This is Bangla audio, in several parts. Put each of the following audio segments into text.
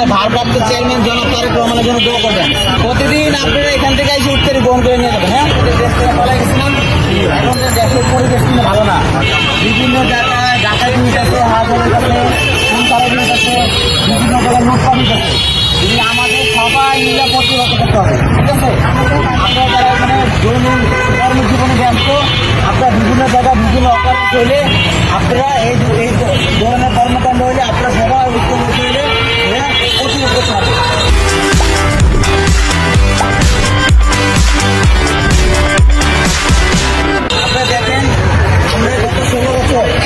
আমাদের ভারপ্রাপ্ত চেয়ারম্যান জনাব তারেক রহমানের জন্য দোয়া করবেন। প্রতিদিন আপনারা এখান থেকে এসে উত্তরে গ্রহণ করে নিয়ে যাবেন হ্যাঁ? এখন দেশের পরিবেশ কিন্তু ভালো না। বিভিন্ন জায়গায় ডাকাতি হইতেছে হাজারের কাছে হইতেছে বিভিন্ন জায়গায় আমাদের সবাই মিলে প্রতিরোধ করতে হবে, ঠিক আছে? আপনারা যারা এখানে দৈনিক কর্মজীবনে ব্যস্ত, আপনারা বিভিন্ন জায়গায় বিভিন্ন হইলে আপনারা এই ধরনের কর্মকাণ্ড হইলে আপনারা সবাই প্রতিরোধ করতে দেখেন, আমরা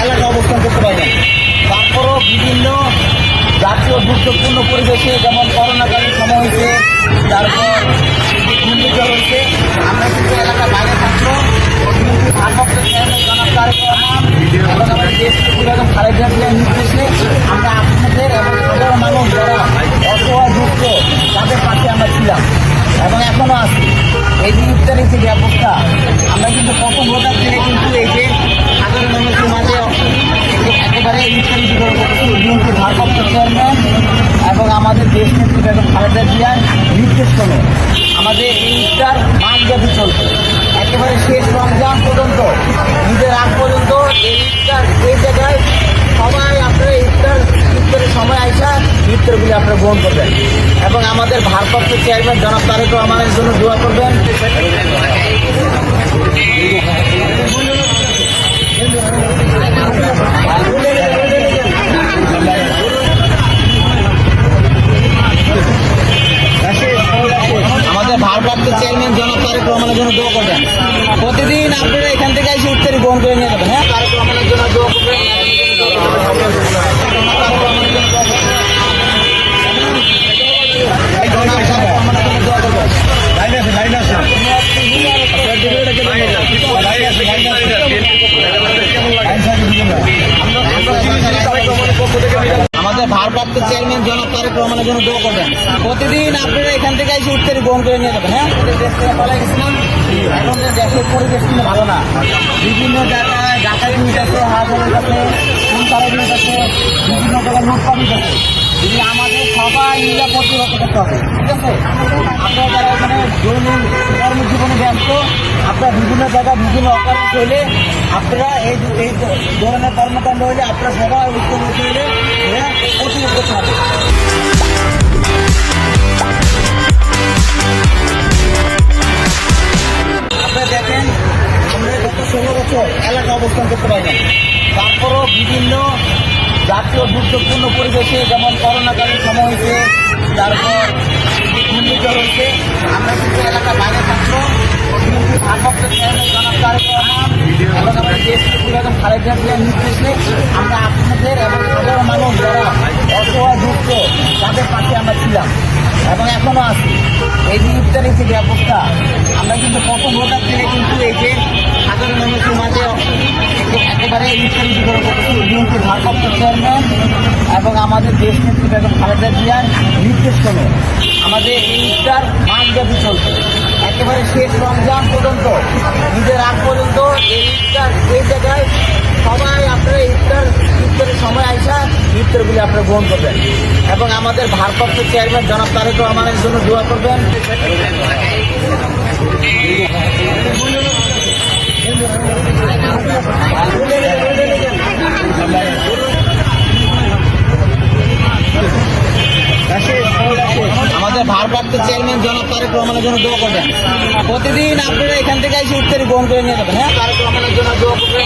এলাকা অবস্থান করতে পারি বিভিন্ন জাতীয় গুরুত্বপূর্ণ পরিবেশে যেমন করোনাকালীন সময় হয়েছে, তারপর আমরা কিন্তু এলাকা বাইরে থাকলেও কিন্তু ভারপ্রাপ্ত চেয়ারম্যান আমাদের দেশ এবং খালেদা জিয়ার নির্দেশে ক্রমে আমাদের এই ইফতার চলছে। একেবারে শেষ রমজান পর্যন্ত, ঈদের আগ পর্যন্ত এই ইফতার এই জায়গায় সবাই আপনারা ইফতার ইফতারের সময় আইসা ইফতারগুলি আপনারা গ্রহণ করবেন। এবং আমাদের ভারপ্রাপ্ত চেয়ারম্যান জনাব তারেক রহমানের জন্য দোয়া করবেন। আমাদের ভারপ্রাপ্ত চেয়ারম্যান জনাব তারেক রহমানের জন্য দোয়া করবেন। প্রতিদিন আপনারা এখান থেকে এসে উত্তরে গ্রহণ করে নিয়ে যাবেন হ্যাঁ তারেক রহমানের জন্য দোয়া করবেন এই জনাব তারেক রহমানের জন্য দোয়া করবেন। আমাদের ভারপ্রাপ্ত চেয়ারম্যান জনাব তারেক রহমানের জন্য দোয়া করবেন। প্রতিদিন আপনারা এখান থেকে এসে উত্তরে গ্রহণ করে নিয়ে যাবেন হ্যাঁ? এখন যে দেশের পরিবেশ কিন্তু ভালো না বিভিন্ন জায়গায় ডাকাতি আছে হাজারের কাছে কোন কারণে হইতেছে বিভিন্ন জায়গায় লুটপাট হইতেছে যদি আমাদের সবাই মিলে প্রতিরোধ করতে হবে, ঠিক আছে? আপনারা যারা এখানে দৈনিক কর্মজীবনে ব্যস্ত আপনারা বিভিন্ন জায়গায় বিভিন্ন অকারণ হইলে আপনারা এই এই ধরনের কর্মকাণ্ড হইলে আপনারা সবাই ঐক্য হইলে প্রতিরোধ করতে হবে। আপনারা দেখেন, আমরা গত ষোলো বছর এলাকা অবস্থান করতে পারি তারপরও বিভিন্ন জাতীয় গুরুত্বপূর্ণ পরিবেশে যেমন করোনাকালীন সময় হয়েছে, তারপর ঘূর্ণিঝড় হয়েছে, আমরা কিন্তু এলাকা বাইরে থাকলেও কিন্তু ভারপ্রাপ্ত চেয়ারম্যান জনাব এবং আমরা এবং মানুষ পাশে আমরা ছিলাম এবং এখনও আছি। এই যে ইফতারের যে ব্যবস্থা বিএনপির ভারপ্রাপ্ত এবং আমাদের দেশ নেত্রী বেগম খালেদা জিয়ার নির্দেশ ক্রমে আমাদের এই ইফতার মাসব্যাপী চলছে। একেবারে শেষ রমজান পর্যন্ত, ঈদের আগ পর্যন্ত এই ইফতার এই জায়গায় সবাই আপনারা ইফতার ইফতারের সময় আইসা ইফতারগুলি আপনারা গ্রহণ করবেন। এবং আমাদের ভারপ্রাপ্ত চেয়ারম্যান জনাব তারেক রহমানের জন্য দোয়া করবেন। আমাদের ভারপ্রাপ্ত চেয়ারম্যান জনাব তারেক রহমানের জন্য দোয়া করবেন। প্রতিদিন আপনারা এখান থেকে এসে উত্তরে গ্রহণ করে নিয়ে যাবেন হ্যাঁ? তারেক রহমানের জন্য দোয়া করবেন